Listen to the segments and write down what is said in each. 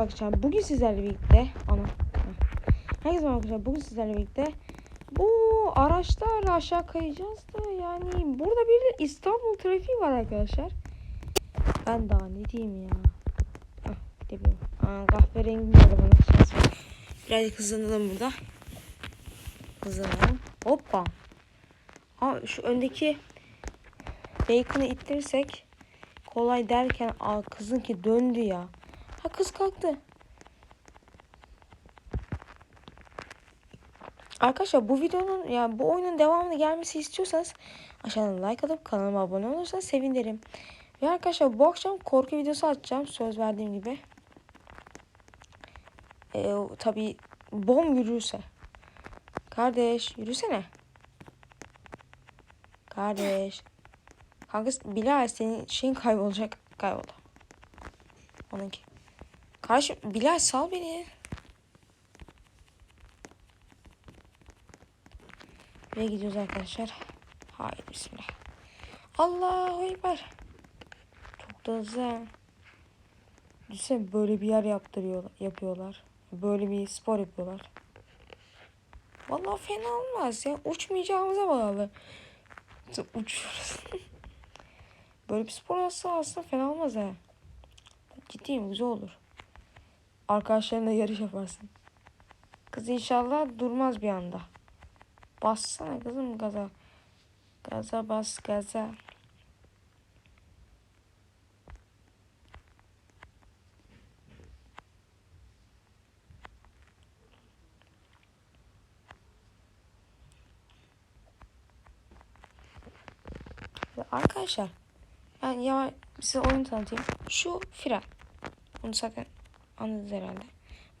arkadaşlar bugün sizlerle birlikte ana Herkese arkadaşlar bugün sizlerle birlikte bu araçlarla aşağı kayacağız da yani burada bir İstanbul trafiği var arkadaşlar. Ben daha ne diyeyim ya. Hah gidebiliyorum. Aa, kahverengi arabanın şansı var. Birazcık hızlanalım burada. Hızlanalım. Hoppa. Ha şu öndeki Bacon'ı ittirirsek kolay derken kızın ki döndü ya. Ha kız kalktı. Arkadaşlar bu videonun yani bu oyunun devamını gelmesi istiyorsanız aşağıdan like atıp kanalıma abone olursanız sevinirim. Ve arkadaşlar bu akşam korku videosu atacağım söz verdiğim gibi. Ee, tabii bom yürürse. Kardeş yürüsene. Kardeş. Kanka Bilal senin şeyin kaybolacak. Kayboldu. Onunki. Kardeşim Bilal sal beni. Ve gidiyoruz arkadaşlar. Haydi bismillah. Allahu Ekber. Çok da hızlı. Düşünsene böyle bir yer yaptırıyorlar, yapıyorlar. Böyle bir spor yapıyorlar. Vallahi fena olmaz ya. Uçmayacağımıza bağlı. Uçuyoruz. böyle bir spor aslında, aslında fena olmaz ha. Ciddiyim güzel olur. Arkadaşlarınla yarış yaparsın. Kız inşallah durmaz bir anda. Bassana kızım gaza. Gaza bas gaza. Arkadaşlar ben ya size oyun tanıtayım. Şu fren. Bunu zaten anladınız herhalde.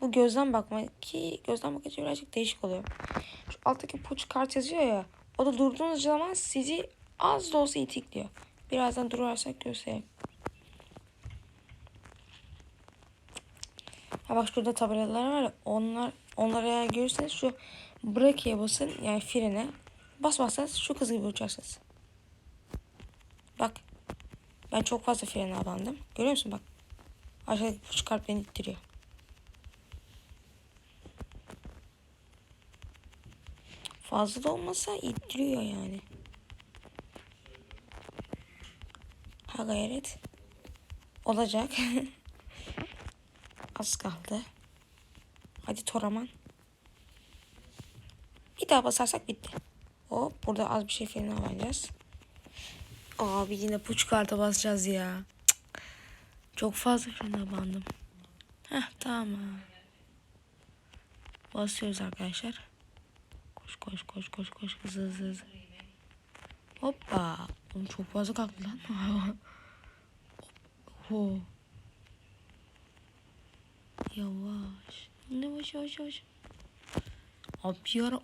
Bu gözden bakma ki gözden bakınca birazcık değişik oluyor. Şu alttaki puç kart yazıyor ya. O da durduğunuz zaman sizi az da olsa itikliyor. Birazdan durarsak göstereyim. Ha bak şurada tabelalar var ya. Onlar, onları eğer görürseniz şu brake'ye basın yani frene. Basmazsanız şu kız gibi uçarsınız. Bak. Ben çok fazla frene abandım. Görüyor musun bak. Aşağıdaki puç kart beni ittiriyor. Fazla da olmasa ittiriyor yani. Ha gayret. Olacak. Az kaldı. Hadi Toraman. Bir daha basarsak bitti. Hop burada az bir şey falan alacağız. Abi yine puç karta basacağız ya. Çok fazla frene bandım. Heh tamam. Basıyoruz arkadaşlar. Koş koş koş koş koş hızlı hızlı hızlı. Hoppa. Oğlum çok fazla kalktı lan. Ho. Yavaş. Yavaş yavaş yavaş. Abi bir ara...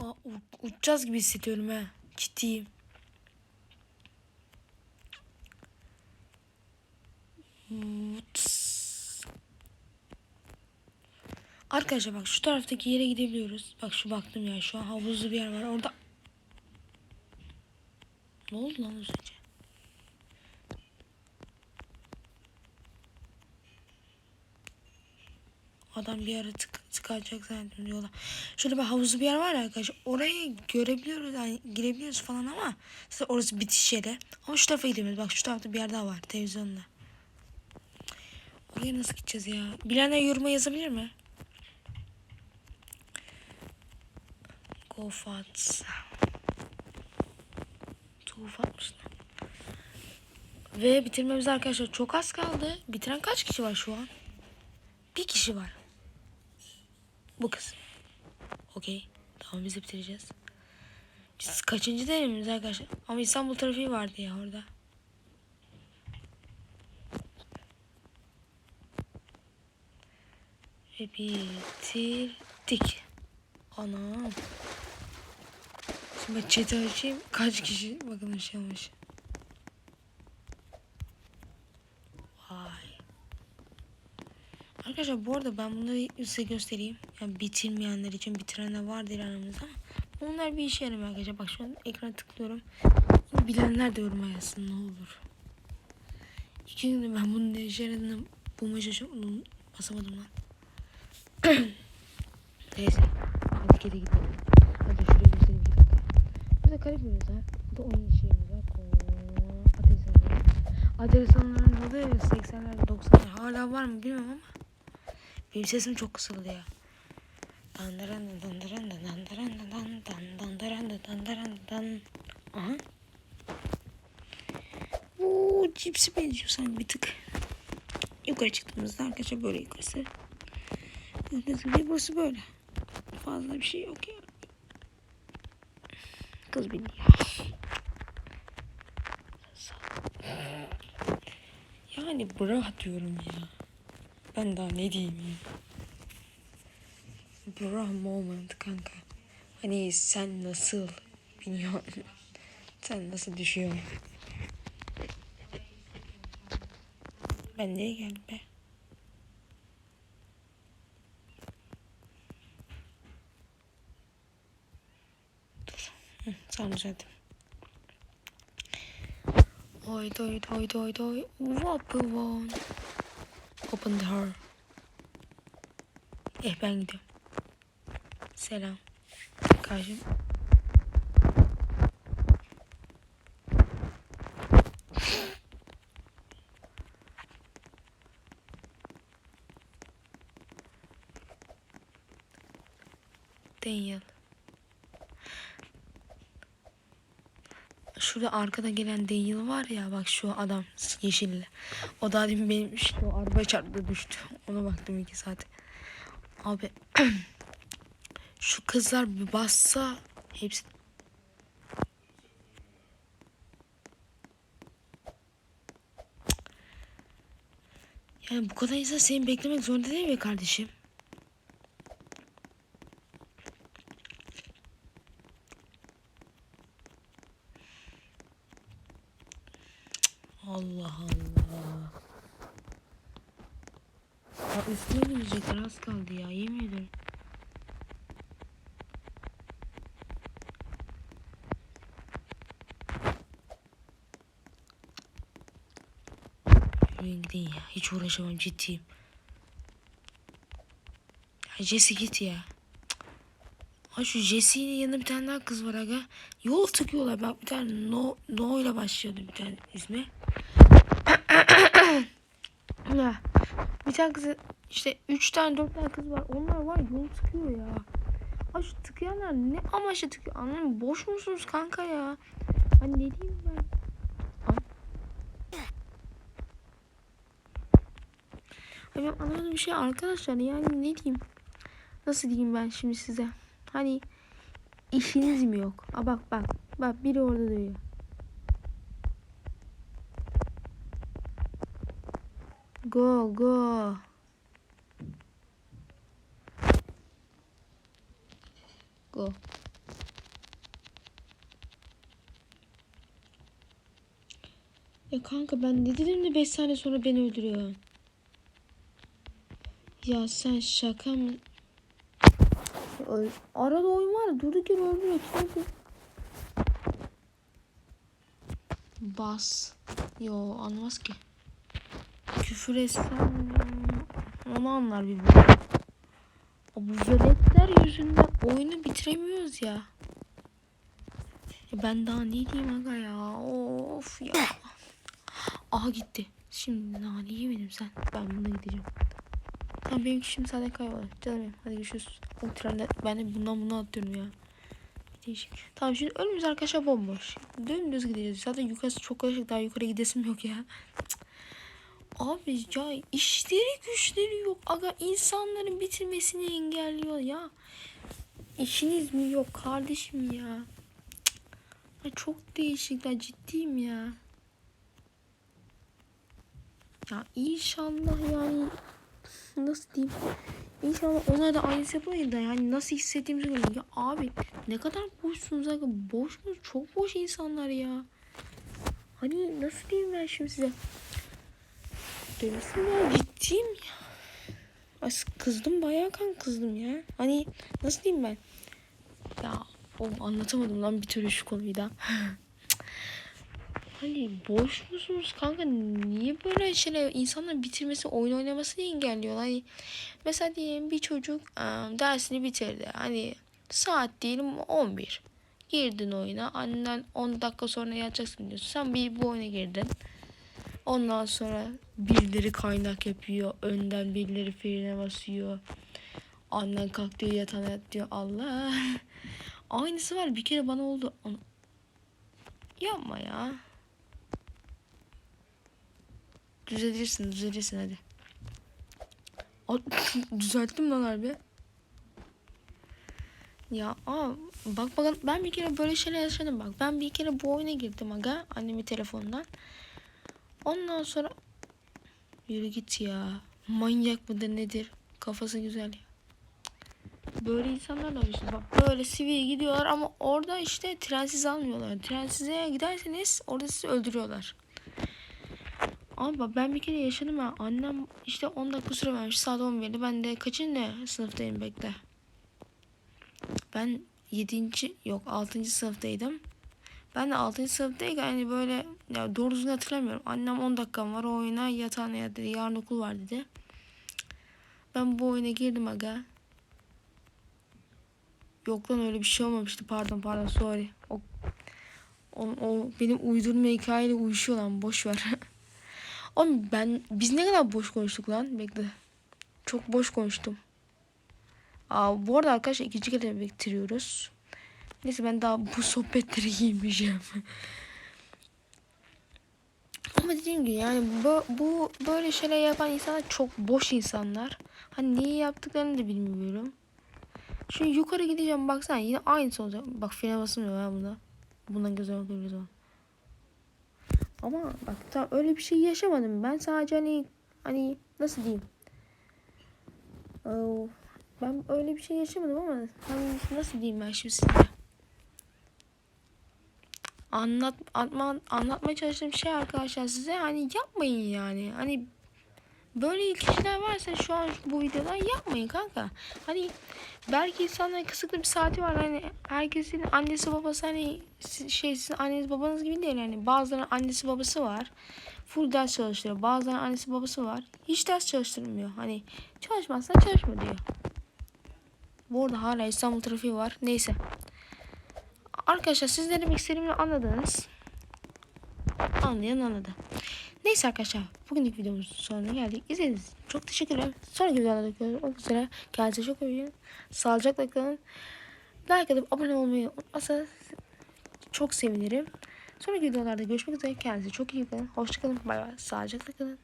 Aa, uçacağız gibi hissediyorum ha. Ciddiyim. Arkadaşlar bak şu taraftaki yere gidebiliyoruz. Bak şu baktım ya şu an havuzlu bir yer var orada. Ne oldu lan önce? Adam bir ara tık, tıkacak zannettim diyorlar. Şöyle bir havuzlu bir yer var ya arkadaşlar. Orayı görebiliyoruz yani girebiliyoruz falan ama orası bitiş yeri. Ama şu tarafa gidemiyoruz. Bak şu tarafta bir yer daha var televizyonda. Oraya nasıl gideceğiz ya? Bilenler yoruma yazabilir mi? Gofat. Tuhaf atmışlar. Ve bitirmemiz arkadaşlar çok az kaldı. Bitiren kaç kişi var şu an? Bir kişi var. Bu kız. Okey. Tamam biz de bitireceğiz. Biz kaçıncı deneyimimiz arkadaşlar? Ama İstanbul trafiği vardı ya orada. Ve bitirdik. Anam. Şimdi ben chat'i açayım. Kaç kişi bakın aşağımış. Vay. Arkadaşlar bu arada ben bunları size göstereyim. Yani bitirmeyenler için bitirenler vardır aramızda ama onlar bir işe yaramıyor arkadaşlar. Bak şu an ekrana tıklıyorum. Bilenler de yoruma yazsın ne olur. İki gündür ben bunun ne işe yaradığını bulmaya çalışıyorum. Basamadım lan. Neyse. Hadi geri gidelim. Hadi şuraya göstereyim bir dakika. Burada bir ha. Burada oyun şeyimiz var. Sanırım burada 80'ler 90'lar hala var mı bilmiyorum ama. Benim sesim çok kısıldı ya. Dandaran dandaran dandaran dandaran dandaran dandaran dan. Aha. Oo, cipsi benziyor sanki bir tık. Yukarı çıktığımızda arkadaşlar böyle yukarısı. Gördüğünüz gibi burası böyle. Fazla bir şey yok ya. Kız bindi ya. Yani bırak diyorum ya. Ben daha ne diyeyim ya. Bra moment kanka. Hani sen nasıl biliyorsun? Sen nasıl düşüyorsun? Ben niye geldim be? Tamam düzelttim. Oy doy doy doy doy. What one? Open the door. Eh ben gidiyorum. Selam. Karşım. Daniel. Şurada arkada gelen Daniel var ya bak şu adam yeşilli. O da demin benim işte o araba çarptı düştü. Ona baktım iki saat. Abi şu kızlar bir bassa hepsi Yani bu kadar insan seni beklemek zorunda değil mi kardeşim? Allah Allah. Ya üstüne kaldı ya yemin ederim. Yürüyün gidin ya. Hiç uğraşamam ciddiyim. Ya Jesse git ya. Ha şu Jesse'nin yanında bir tane daha kız var aga. Yol tıkıyorlar. Bak bir tane No, no ile başlıyordu bir tane ismi. ya, bir tane kız işte üç tane dört tane kız var. Onlar var yol tıkıyor ya. Ha şu tıkayanlar ne amaçla tıkıyor mı? Boş musunuz kanka ya? Hani ne diyeyim ben? Ay ben anlamadığım bir şey arkadaşlar yani ne diyeyim? Nasıl diyeyim ben şimdi size? Hani işiniz mi yok? Aa bak bak bak biri orada duruyor. Go go. Go. Ya kanka ben ne dedim de 5 saniye sonra beni öldürüyor. Ya sen şaka mı? Öl- Arada oyun var durduk yere öldürüyor. Çünkü... Bas. Yo anlamaz ki. Küfür etsem onu anlar bir bu. Bu veletler yüzünden oyunu bitiremiyoruz ya. ya. Ben daha ne diyeyim aga ya. Of ya. Aha gitti. Şimdi nane yemedim sen. Ben buna gideceğim. Tamam benim kişim zaten kayboldu. Canım benim. Hadi görüşürüz. O trende ben de bundan buna atlıyorum ya. Değişik. Tamam şimdi önümüz arkadaşlar bomboş. Dümdüz gideceğiz. Zaten yukarısı çok karışık. Daha yukarı gidesim yok ya. Cık. Abi ya işleri güçleri yok. Aga insanların bitirmesini engelliyor ya. İşiniz mi yok kardeşim ya. Ya çok değişikler ciddiyim ya. Ya inşallah yani nasıl diyeyim? İnşallah onlar da aynısı yapıyor da yani nasıl hissettiğimizi görüyorum. Ya abi ne kadar boşsunuz aga. Boş? Çok boş insanlar ya. Hani nasıl diyeyim ben şimdi size? Dönüşüm ya ciddiyim ya. As kızdım bayağı kan kızdım ya. Hani nasıl diyeyim ben? Ya oğlum anlatamadım lan bir türlü şu konuyu da. Hani boş musunuz kanka? Niye böyle şeyler insanların bitirmesi, oyun oynamasını engelliyorlar? Hani mesela diyelim bir çocuk ıı, dersini bitirdi. Hani saat diyelim 11. Girdin oyuna. Annen 10 dakika sonra yatacaksın diyorsun. Sen bir bu oyuna girdin. Ondan sonra birileri kaynak yapıyor. Önden birileri frene basıyor. Annen kalk diyor yatağına yat diyor. Allah. Aynısı var. Bir kere bana oldu. Yapma ya. Düzelirsin düzelirsin hadi. Düzelttim lan harbi. Ya aa, bak bakın ben bir kere böyle şeyler yaşadım bak. Ben bir kere bu oyuna girdim aga annemin telefonundan. Ondan sonra yürü git ya. Manyak mıdır nedir? Kafası güzel ya. Böyle insanlar var işte. Bak böyle sivil gidiyorlar ama orada işte trensiz almıyorlar. Trensize giderseniz orada sizi öldürüyorlar. Ama ben bir kere yaşadım ya. Annem işte 10 dakika süre vermiş. Saat 11'de. Ben de kaçıncı sınıftayım bekle. Ben 7. yok 6. sınıftaydım. Ben de 6. sınıftayken hani böyle ya doğru düzgün hatırlamıyorum. Annem 10 dakikam var o oyuna yatağına yat dedi. Yarın okul var dedi. Ben bu oyuna girdim aga. Yok lan öyle bir şey olmamıştı. Pardon pardon sorry. O, o, o benim uydurma hikayeyle uyuşuyor lan boş ver. Oğlum ben biz ne kadar boş konuştuk lan bekle. Çok boş konuştum. Aa, bu arada arkadaşlar ikinci kere bitiriyoruz. Neyse ben daha bu sohbetleri giymeyeceğim. Ama dediğim gibi yani bu, bu böyle şeyler yapan insanlar çok boş insanlar. Hani niye yaptıklarını da bilmiyorum. Şimdi yukarı gideceğim baksana yine aynısı olacak. Bak frene basmıyor ya bunda. Bundan güzel bakıyoruz o. Ama bak tam öyle bir şey yaşamadım. Ben sadece hani hani nasıl diyeyim? Ben öyle bir şey yaşamadım ama hani nasıl diyeyim ben şimdi size? Anlat, anlatma, anlatmaya çalıştığım şey arkadaşlar size hani yapmayın yani. Hani böyle kişiler varsa şu an bu videoda yapmayın kanka. Hani belki insanların kısıtlı bir saati var. Hani herkesin annesi babası hani şey sizin anneniz babanız gibi değil. Hani bazılarının annesi babası var. Full ders çalıştırıyor. Bazılarının annesi babası var. Hiç ders çalıştırmıyor. Hani çalışmazsan çalışma diyor. Bu arada hala İstanbul trafiği var. Neyse. Arkadaşlar siz ne demek istediğimi anladınız. Anlayan anladı. Neyse arkadaşlar. Bugünkü videomuzun sonuna geldik. İzlediğiniz için çok teşekkürler. Sonraki videolarda görüşmek üzere. Kendinize çok iyi. Sağlıcakla kalın. Like atıp abone olmayı unutmazsanız çok sevinirim. Sonraki videolarda görüşmek üzere. Kendinize çok iyi bakın. Hoşçakalın. Bay bay. Sağlıcakla kalın.